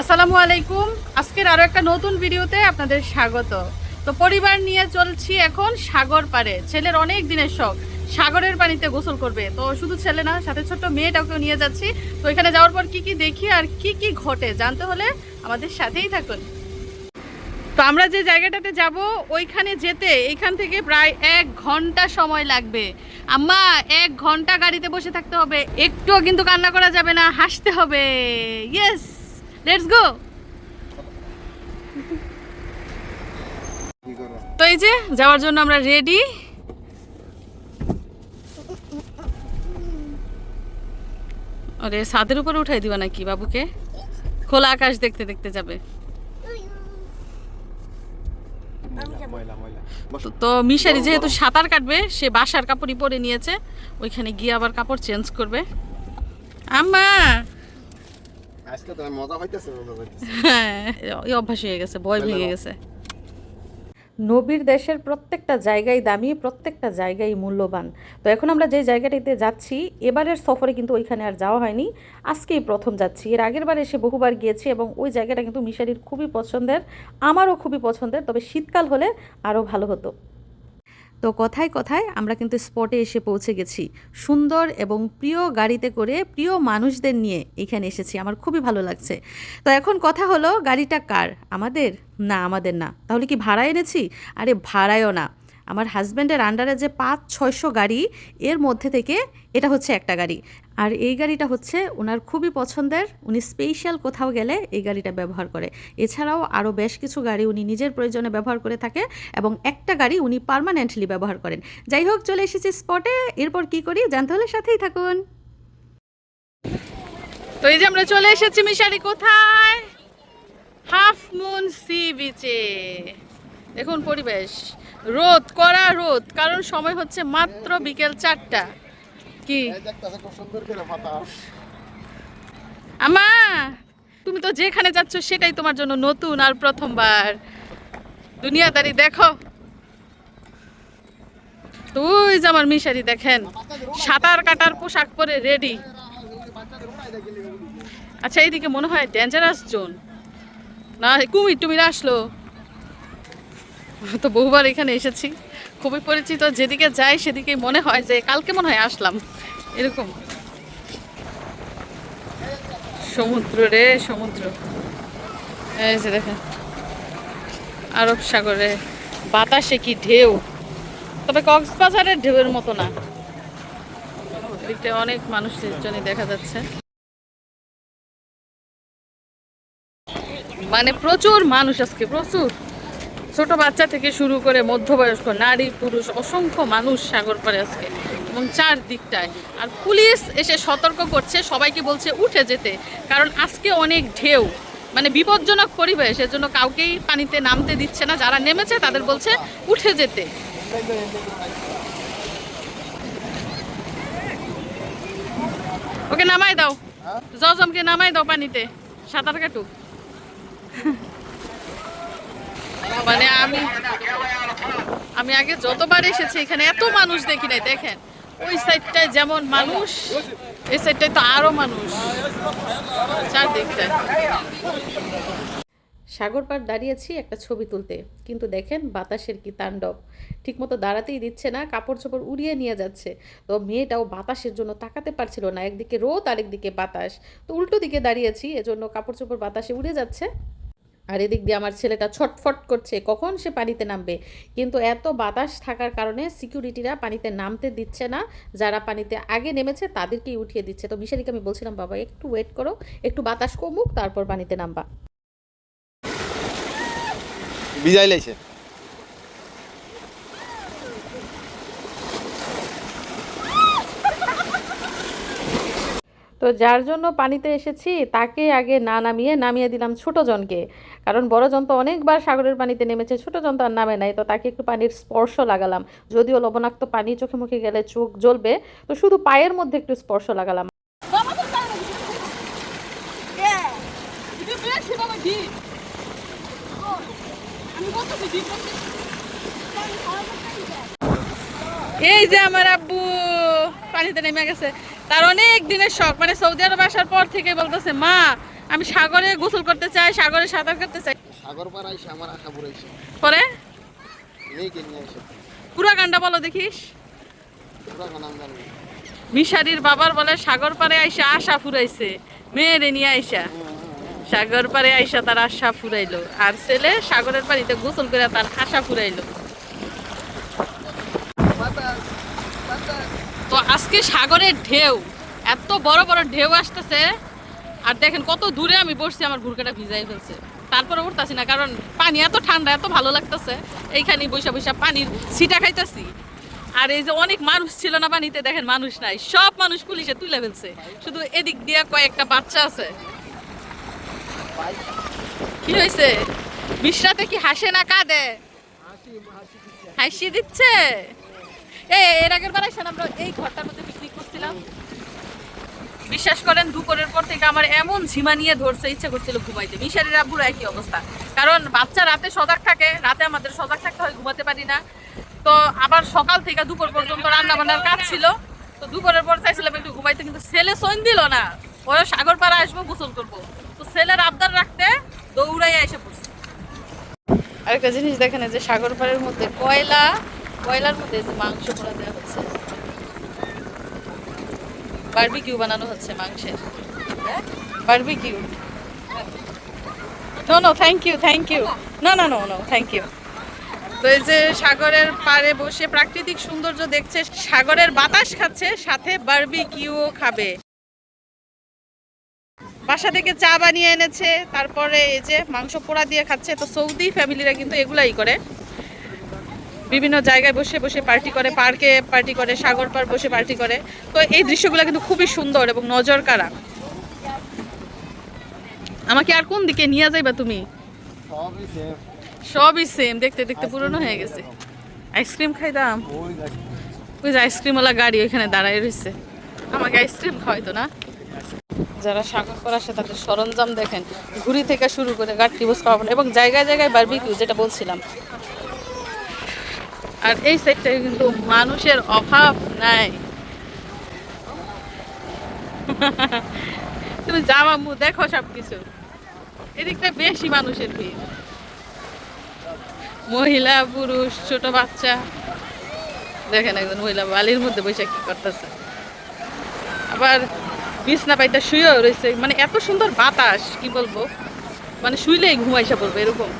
আসসালামু আলাইকুম। আজকের আরও একটা নতুন ভিডিওতে আপনাদের স্বাগত। তো পরিবার নিয়ে চলছি এখন সাগর পাড়ে। ছেলের অনেক দিনের শখ, সাগরের পানিতে গোসল করবে। তো শুধু ছেলে না, সাথে ছোট্ট মেয়েটাকেও নিয়ে যাচ্ছি। তো এখানে যাওয়ার পর কি কি দেখি আর কি কি ঘটে জানতে হলে আমাদের সাথেই থাকুন। তো আমরা যে জায়গাটাতে যাব, ওইখানে যেতে এইখান থেকে প্রায় এক ঘণ্টা সময় লাগবে। আম্মা, এক ঘণ্টা গাড়িতে বসে থাকতে হবে। একটুও কিন্তু কান্না করা যাবে না, হাসতে হবে। ইয়েস লেটস গো তো এই যে, যাওয়ার জন্য আমরা রেডি আরে, ছাদের উপরে উঠাই দিবা নাকি বাবুকে? খোলা আকাশ দেখতে দেখতে যাবে। তো মিশারি যেহেতু সাঁতার কাটবে, সে বাসার কাপড়ই পরে নিয়েছে। ওইখানে গিয়ে আবার কাপড় চেঞ্জ করবে। আম্মা! আজকে তো মজা হইতেছে হ্যাঁ এই অভ্যাস হয়ে গেছে ভয় ভেঙে গেছে। নবীর দেশের প্রত্যেকটা জায়গায় দামি প্রত্যেকটা জায়গায় মূল্যবান। তো এখন আমরা যে জায়গাটিতে যাচ্ছি এবারের সফরে কিন্তু ওইখানে আর যাওয়া হয়নি। আজকেই প্রথম যাচ্ছি। এর আগের বার এসে বহুবার গিয়েছি এবং ওই জায়গাটা কিন্তু মিশারির খুবই পছন্দের আমারও খুবই পছন্দের তবে শীতকাল হলে আরও ভালো হতো। তো কথায় কথায় আমরা কিন্তু স্পটে এসে পৌঁছে গেছি। সুন্দর এবং প্রিয় গাড়িতে করে প্রিয় মানুষদের নিয়ে এখানে এসেছি। আমার খুবই ভালো লাগছে। তো এখন কথা হলো, গাড়িটা কার? আমাদের? না আমাদের না। তাহলে কি ভাড়া এনেছি? আরে ভাড়ায়ও না। আমার হাজব্যান্ডের আন্ডারে যে পাঁচ, ছয়শো গাড়ি, এর মধ্যে থেকে এটা হচ্ছে একটা গাড়ি। আর এই গাড়িটা হচ্ছে ওনার খুবই পছন্দের, উনি স্পেশাল কোথাও গেলে এই গাড়িটা ব্যবহার করে। এছাড়াও আরও বেশ কিছু গাড়ি উনি নিজের প্রয়োজনে ব্যবহার করে থাকে এবং একটা গাড়ি উনি পার্মানেন্টলি ব্যবহার করেন। যাই হোক, চলে এসেছি স্পটে এরপর কি করি? জানতে হলে সাথেই থাকুন। তো এই যে আমরা চলে এসেছি মিশারি, কোথায়? হাফ মুন সি বিচে। দেখুন পরিবেশ রোদ কড়া রোদ কারণ সময় হচ্ছে মাত্র বিকেল চারটা। কি? করে আমা তুমি তো যেখানে যাচ্ছ সেটাই তোমার জন্য নতুন আর প্রথমবার। দুনিয়াদারি দেখো। তুই যে আমার মিশারি দেখেন সাঁতার কাটার পোশাক পরে রেডি আচ্ছা এইদিকে মনে হয় ডেঞ্জারাস জোন না কুমির টুমির আসলো। তো বহুবার এখানে এসেছি। খুবই পরিচিত, যেদিকে যাই সেদিকেই মনে হয় যে কালকে মনে হয় আসলাম। এরকম। সমুদ্র রে, সমুদ্র। এই যে দেখেন। আরব সাগরে। বাতাসে কি ঢেউ। তবে কক্সবাজারের ঢেউয়ের মতো না। অনেক মানুষের জন্য দেখা যাচ্ছে। মানে প্রচুর মানুষ আজকে, প্রচুর। ছোট বাচ্চা থেকে শুরু করে মধ্যবয়স্ক নারী পুরুষ অসংখ্য মানুষ সাগর পারে আজকে এবং চারদিকটায়। আর পুলিশ এসে সতর্ক করছে সবাইকে বলছে উঠে যেতে কারণ আজকে অনেক ঢেউ মানে বিপজ্জনক পরিবেশ এজন্য কাউকেই পানিতে নামতে দিচ্ছে না যারা নেমেছে তাদের বলছে উঠে যেতে। ওকে নামাই দাও। জজমকে নামাই দাও পানিতে সাঁতার কাটুক। মানে আমি আমি আগে যতবার এসেছি এখানে, এত মানুষ দেখি নাই, দেখেন। ওই সাইডটায় যেমন মানুষ, এই সাইডটায় তো আরও মানুষ। চারদিকটায়। সাগর পাড় দাঁড়িয়েছি একটা ছবি তুলতে, কিন্তু দেখেন বাতাসের কি তাণ্ডব। ঠিকমতো দাঁড়াতেই দিচ্ছে না কাপড় চোপড় উড়িয়ে নিয়ে যাচ্ছে। তো মেয়েটাও বাতাসের জন্য তাকাতে পারছিল না, একদিকে রোদ, আরেকদিকে বাতাস। তো উল্টো দিকে দাঁড়িয়েছি, এজন্য কাপড় চোপড় বাতাসে উড়ে যাচ্ছে। আর এদিক দিয়ে আমার ছেলেটা ছটফট করছে, কখন সে পানিতে নামবে? কিন্তু এত বাতাস থাকার কারণে সিকিউরিটিরা পানিতে নামতে দিচ্ছে না। যারা পানিতে আগে নেমেছে তাদেরকেই উঠিয়ে দিচ্ছে। তো মিশারিকে আমি বলছিলাম, বাবা, একটু ওয়েট করো, একটু বাতাস কমুক, তারপর পানিতে নামবা। বিজয় লাইছে। তো যার জন্য পানিতে এসেছি, তাকে আগে না নামিয়ে নামিয়ে দিলাম ছোট জনকে। কারণ বড় জন তো অনেকবার সাগরের পানিতে নেমেছে, ছোট জন তো আর নামে নাই। তো তাকে একটু পানির স্পর্শ লাগালাম। যদিও লবণাক্ত পানি চোখে মুখে গেলে চোখ জ্বলবে, তো শুধু পায়ের মধ্যে একটু স্পর্শ লাগালাম। এই যে আমার আব্বু, পানিতে নেমে গেছে। তার অনেক দিনের শখ মানে সৌদি আরব আসার পর থেকে বলতেছে মা আমি সাগরে গোসল করতে চাই সাগরে সাঁতার করতে চাই। সাগর পার আইসে আমার আশা পুরাইছে পরে? নিয়ে পুরা গানটা বলো দেখিস। পুরা জানি মিশারির বাবার বলে সাগর পারে আইসা আশা ফুরাইছে মেয়েরে নিয়ে আইসা। সাগর পারে আইসা তার আশা ফুরাইলো আর ছেলে সাগরের পানিতে গোসল করে তার আশা ফুরাইলো। আজকে সাগরের ঢেউ, এত বড় বড় ঢেউ আসতেছে। আর দেখেন কত দূরে আমি বসছি, আমার ভুরকাটা ভিজাই ফেলছে। তারপরে উঠতাছি না, কারণ পানি এত ঠান্ডা, এত ভালো লাগতেছে। এইখানে বৈশা বৈশা পানির সিটা খাইতেছি। আর এই যে অনেক মানুষ ছিল না পানিতে, দেখেন মানুষ নাই, সব মানুষ পুলিশে তুলে ফেলছে। শুধু এদিক দিয়ে কয়েকটা বাচ্চা আছে। কি হয়েছে মিশ্রাতে কি হাসে না কাঁদে? হাসি দিচ্ছে। এর আগের বার আসেন আমরা এই ঘরটার মধ্যে পিকনিক করছিলাম। বিশ্বাস করেন, দুপুরের পর থেকে আমার এমন ঝিমা নিয়ে ধরছে, ইচ্ছে করছিল ঘুমাইতে। মিশারির আব্বুর একই অবস্থা। কারণ বাচ্চা রাতে সজাগ থাকে, রাতে আমাদের সজাগ থাকতে হয়, ঘুমাতে পারি না। তো আবার সকাল থেকে দুপুর পর্যন্ত রান্না বান্নার কাজ ছিল। তো দুপুরের পর চাইছিলাম একটু ঘুমাইতে, কিন্তু ছেলে সইন দিল না। ওরা সাগর পাড়া আসব, গোসল করব। তো ছেলের আবদার রাখতে দৌড়াই এসে পড়ছে। আরেকটা জিনিস দেখেন যে সাগর পাড়ের মধ্যে কয়লা কয়লার মধ্যে যে মাংস পোড়া দেওয়া হচ্ছে। বানানো হচ্ছে মাংসের। No no thank you thank you না না নো নো থ্যাংক ইউ তো এই যে সাগরের পাড়ে বসে প্রাকৃতিক সৌন্দর্য দেখছে, সাগরের বাতাস খাচ্ছে, সাথে বারবিকিউও খাবে। বাসা থেকে চা বানিয়ে এনেছে, তারপরে এই যে মাংস পোড়া দিয়ে খাচ্ছে, তো সৌদি ফ্যামিলিরা কিন্তু এগুলাই করে। বিভিন্ন জায়গায় বসে বসে পার্টি করে পার্কে পার্টি করে সাগর পার বসে পার্টি করে। তো এই দৃশ্যগুলো কিন্তু খুবই সুন্দর এবং নজর কারা আমাকে আর কোন দিকে নিয়ে যাইবা তুমি? সবই সেম দেখতে দেখতে পুরনো হয়ে গেছে। আইসক্রিম খাইতাম ওই ওই যে আইসক্রিমওয়ালা গাড়ি ওইখানে দাঁড়ায় রয়েছে আমাকে আইসক্রিম খাওয়াইতো না। যারা সাগর পার আসে তাদের সরঞ্জাম দেখেন। ঘুড়ি থেকে শুরু করে গাড়ি বস খাওয়াবেন এবং জায়গায় জায়গায় বারবিকিউ যেটা বলছিলাম। আর এই সাইডটা কিন্তু মানুষের অভাব নাই। তুমি যাওয়া মু, দেখো সব কিছু এদিকটা বেশি মানুষের ভিড়। মহিলা, পুরুষ, ছোট বাচ্চা। দেখেন একজন মহিলা বালির মধ্যে বসে কি করতেছে। আবার বিছনা পাইতে শুয়েও রয়েছে। মানে এত সুন্দর বাতাস, কি বলব? মানে শুইলেই ঘুমাইসা পড়বে, এরকম।